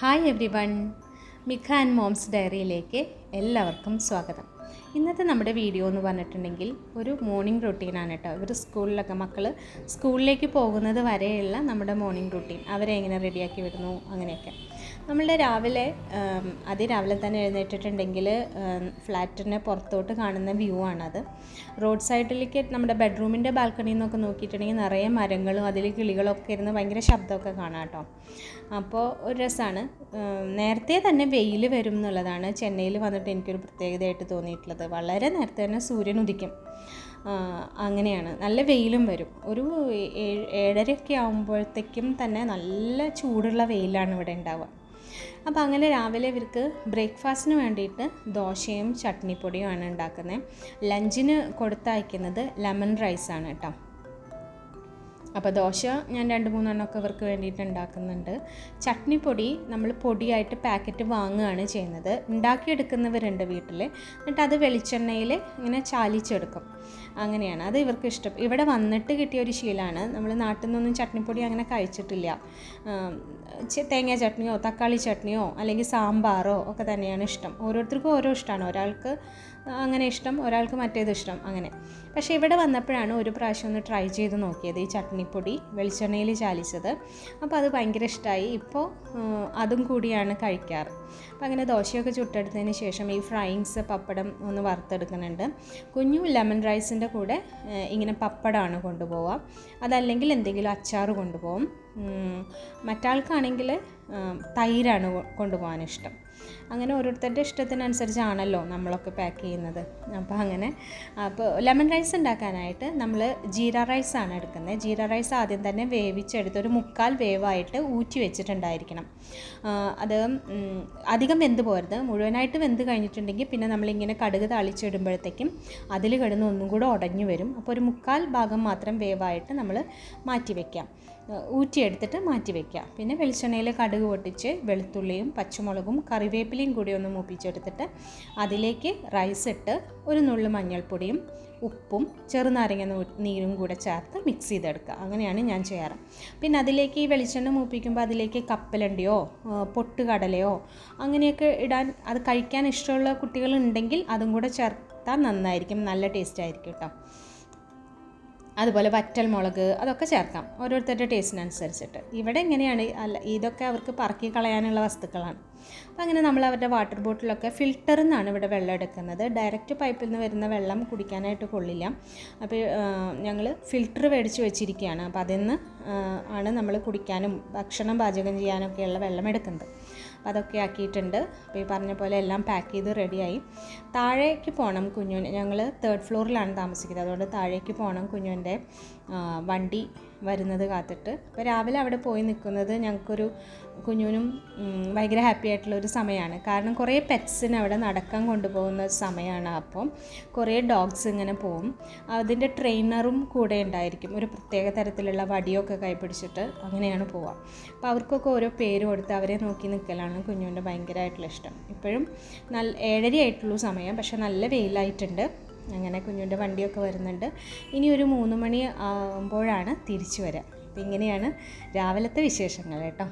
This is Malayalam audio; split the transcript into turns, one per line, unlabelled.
ഹായ് എവ്രി വൺ മിക്ക ആൻഡ് മോംസ് ഡയറിയിലേക്ക് എല്ലാവർക്കും സ്വാഗതം. ഇന്നത്തെ നമ്മുടെ വീഡിയോ എന്ന് പറഞ്ഞിട്ടുണ്ടെങ്കിൽ ഒരു മോർണിംഗ് റുട്ടീനാണ് കേട്ടോ. ഇവർ സ്കൂളിലൊക്കെ മക്കൾ സ്കൂളിലേക്ക് പോകുന്നത് വരെയുള്ള നമ്മുടെ മോർണിംഗ് റുട്ടീൻ. അവരെ എങ്ങനെ റെഡിയാക്കി വിടുന്നു അങ്ങനെയൊക്കെ. നമ്മളുടെ രാവിലെ അതേ അതിരാവിലെ തന്നെ എഴുന്നേറ്റിട്ടുണ്ടെങ്കിൽ ഫ്ലാറ്റിന് പുറത്തോട്ട് കാണുന്ന വ്യൂ ആണത്. റോഡ് സൈഡിലേക്ക് നമ്മുടെ ബെഡ്റൂമിന്റെ ബാൽക്കണിയിൽ നിന്നൊക്കെ നോക്കിയിട്ടുണ്ടെങ്കിൽ നിറയെ മരങ്ങളും അതിൽ കിളികളൊക്കെ ഇരുന്ന് ഭയങ്കര ശബ്ദമൊക്കെ കാണാം കേട്ടോ. അപ്പോൾ ഒരു രസമാണ്. നേരത്തെ തന്നെ വെയിൽ വരും എന്നുള്ളതാണ് ചെന്നൈയിൽ വന്നിട്ട് എനിക്കൊരു പ്രത്യേകതയായിട്ട് തോന്നിയിട്ടുള്ളത്. വളരെ നേരത്തെ തന്നെ സൂര്യൻ ഉദിക്കും. അങ്ങനെയാണ്. നല്ല വെയിലും വരും. ഒരു ഏഴ് ഏഴരയൊക്കെ ആകുമ്പോഴത്തേക്കും തന്നെ നല്ല ചൂടുള്ള വെയിലാണ് ഇവിടെ ഉണ്ടാവുക. അപ്പോൾ അങ്ങനെ രാവിലെ ഇവർക്ക് ബ്രേക്ക്ഫാസ്റ്റിന് വേണ്ടിയിട്ട് ദോശയും ചട്നിപ്പൊടിയുമാണ് ഉണ്ടാക്കുന്നത്. ലഞ്ചിന് കൊടുത്തയക്കുന്നത് ലെമൺ റൈസാണ് കേട്ടോ. അപ്പോൾ ദോശ ഞാൻ രണ്ട് മൂന്നെണ്ണമൊക്കെ ഇവർക്ക് വേണ്ടിയിട്ട് ഉണ്ടാക്കുന്നുണ്ട്. ചട്നിപ്പൊടി നമ്മൾ പൊടിയായിട്ട് പാക്കറ്റ് വാങ്ങുകയാണ് ചെയ്യുന്നത്. ഉണ്ടാക്കിയെടുക്കുന്നവരുണ്ട് വീട്ടിൽ. എന്നിട്ട് അത് വെളിച്ചെണ്ണയിൽ ഇങ്ങനെ ചാലിച്ചെടുക്കും. അങ്ങനെയാണ്. അത് ഇവർക്ക് ഇഷ്ടം. ഇവിടെ വന്നിട്ട് കിട്ടിയ ഒരു ശീലമാണ്. നമ്മൾ നാട്ടിൽ നിന്നൊന്നും ചട്നിപ്പൊടി അങ്ങനെ കഴിച്ചിട്ടില്ല. തേങ്ങ ചട്നിയോ തക്കാളി ചട്നിയോ അല്ലെങ്കിൽ സാമ്പാറോ ഒക്കെ തന്നെയാണ് ഇഷ്ടം. ഓരോരുത്തർക്കും ഓരോ ഇഷ്ടമാണ്. ഒരാൾക്ക് അങ്ങനെ ഇഷ്ടം ഒരാൾക്ക് മറ്റേത് ഇഷ്ടം. അങ്ങനെ. പക്ഷേ ഇവിടെ വന്നപ്പോഴാണ് ഒരു പ്രാവശ്യം ഒന്ന് ട്രൈ ചെയ്ത് നോക്കിയത് ഈ ചട്നിപ്പൊടി വെളിച്ചെണ്ണയിൽ ചാലിച്ചത്. അപ്പോൾ അത് ഭയങ്കര ഇഷ്ടമായി ഇപ്പോൾ അതും കൂടിയാണ് കഴിക്കാറ്. അപ്പോൾ അങ്ങനെ ദോശയൊക്കെ ചുട്ടെടുത്തതിന് ശേഷം ഈ ഫ്രൈങ്സ് പപ്പടം ഒന്ന് വറുത്തെടുക്കുന്നുണ്ട്. കുഞ്ഞു ലെമൺ റൈസിന്റെ കൂടെ ഇങ്ങനെ പപ്പടമാണ് കൊണ്ടുപോവുക. അതല്ലെങ്കിൽ എന്തെങ്കിലും അച്ചാർ കൊണ്ടുപോകും മറ്റാൾക്കാണെങ്കിൽ തൈരാണ് കൊണ്ടുപോകാനിഷ്ടം. അങ്ങനെ ഓരോരുത്തരുടെ ഇഷ്ടത്തിനനുസരിച്ചാണല്ലോ നമ്മളൊക്കെ പാക്ക് ചെയ്യുന്നത്. അപ്പോൾ അങ്ങനെ അപ്പോൾ ലെമൺ റൈസ് ഉണ്ടാക്കാനായിട്ട് നമ്മൾ ജീര റൈസാണ് എടുക്കുന്നത്. ജീര റൈസ് ആദ്യം തന്നെ വേവിച്ചെടുത്ത് ഒരു മുക്കാൽ വേവായിട്ട് ഊറ്റി വെച്ചിട്ടുണ്ടായിരിക്കണം. അത് അധികം വെന്ത് പോരുത്. മുഴുവനായിട്ട് വെന്ത് കഴിഞ്ഞിട്ടുണ്ടെങ്കിൽ പിന്നെ നമ്മളിങ്ങനെ കടുക് തളിച്ചിടുമ്പോഴത്തേക്കും അതിൽ കിടന്ന് ഒന്നും കൂടെ ഉടഞ്ഞു വരും. അപ്പോൾ ഒരു മുക്കാൽ ഭാഗം മാത്രം വേവായിട്ട് നമ്മൾ മാറ്റി വയ്ക്കാം ഊറ്റിയെടുത്തിട്ട് മാറ്റി വയ്ക്കുക പിന്നെ വെളിച്ചെണ്ണയിൽ കടുക് പൊട്ടിച്ച് വെളുത്തുള്ളിയും പച്ചമുളകും കറിവേപ്പിലയും കൂടി ഒന്ന് മൂപ്പിച്ചെടുത്തിട്ട് അതിലേക്ക് റൈസ് ഇട്ട് ഒരു നുള്ളു മഞ്ഞൾപ്പൊടിയും ഉപ്പും ചെറുനാരങ്ങ നീരും കൂടെ ചേർത്ത് മിക്സ് ചെയ്തെടുക്കുക. അങ്ങനെയാണ് ഞാൻ ചെയ്യാറ്. പിന്നെ അതിലേക്ക് ഈ വെളിച്ചെണ്ണ മൂപ്പിക്കുമ്പോൾ അതിലേക്ക് കപ്പലണ്ടിയോ പൊട്ടുകടലയോ അങ്ങനെയൊക്കെ ഇടാൻ അത് കഴിക്കാൻ ഇഷ്ടമുള്ള കുട്ടികളുണ്ടെങ്കിൽ അതും കൂടെ ചേർത്താൽ നന്നായിരിക്കും. നല്ല ടേസ്റ്റ് ആയിരിക്കും കേട്ടോ അതുപോലെ വറ്റൽ മുളക് അതൊക്കെ ചേർക്കാം. ഓരോരുത്തരുടെ ടേസ്റ്റിനനുസരിച്ചിട്ട് ഇവിടെ എങ്ങനെയാണ്? അല്ല ഇതൊക്കെ അവർക്ക് പറക്കി കളയാനുള്ള വസ്തുക്കളാണ്. അപ്പോൾ അങ്ങനെ നമ്മൾ അവരുടെ വാട്ടർ ബോട്ടിലൊക്കെ ഫിൽറ്ററിൽ നിന്നാണ് ഇവിടെ വെള്ളം എടുക്കുന്നത്. ഡയറക്റ്റ് പൈപ്പിൽ നിന്ന് വരുന്ന വെള്ളം കുടിക്കാനായിട്ട് കൊള്ളില്ല. അപ്പോൾ ഞങ്ങൾ ഫിൽറ്റർ മേടിച്ച് വെച്ചിരിക്കുകയാണ്. അപ്പോൾ അതിൽ നിന്ന് ആണ് നമ്മൾ കുടിക്കാനും ഭക്ഷണം പാചകം ചെയ്യാനൊക്കെയുള്ള വെള്ളം എടുക്കുന്നത്. അപ്പോൾ അതൊക്കെ ആക്കിയിട്ടുണ്ട്. അപ്പോൾ ഈ പറഞ്ഞ പോലെ എല്ലാം പാക്ക് ചെയ്ത് റെഡിയായി താഴേക്ക് പോകണം കുഞ്ഞുവിന് ഞങ്ങൾ തേർഡ് ഫ്ലോറിലാണ് താമസിക്കുന്നത്. അതുകൊണ്ട് താഴേക്ക് പോകണം കുഞ്ഞുവിന്റെ വണ്ടി വരുന്നത് കാത്തിട്ട്. അപ്പോൾ രാവിലെ അവിടെ പോയി നിൽക്കുന്നത് ഞങ്ങൾക്കൊരു കുഞ്ഞുവിനും ഉം, ഭയങ്കര ഹാപ്പി ആയിട്ടുള്ള ഒരു സമയമാണ്. കാരണം കുറേ പെറ്റ്സിന് അവിടെ നടക്കാൻ കൊണ്ടുപോകുന്ന സമയമാണ് അപ്പം. കുറേ ഡോഗ്സ് ഇങ്ങനെ പോവും. അതിന്റെ ട്രെയിനറും കൂടെ ഉണ്ടായിരിക്കും. ഒരു പ്രത്യേക തരത്തിലുള്ള വടിയൊക്കെ കൈപിടിച്ചിട്ട് അങ്ങനെയാണ് പോവുക. അപ്പോൾ അവർക്കൊക്കെ ഓരോ പേര് കൊടുത്ത് അവരെ നോക്കി നിൽക്കലാണ് കുഞ്ഞുവിന്റെ ഭയങ്കരമായിട്ടുള്ള ഇഷ്ടം. ഇപ്പോഴും നല്ല ഏഴര ആയിട്ടുള്ളൂ സമയം. പക്ഷെ നല്ല വെയിലായിട്ടുണ്ട്. അങ്ങനെ കുഞ്ഞുന്റെ വണ്ടിയൊക്കെ വരുന്നുണ്ട്. ഇനി ഒരു മൂന്ന് മണി ആകുമ്പോഴാണ് തിരിച്ചു വരിക അപ്പം ഇങ്ങനെയാണ് രാവിലത്തെ വിശേഷങ്ങൾ കേട്ടോ.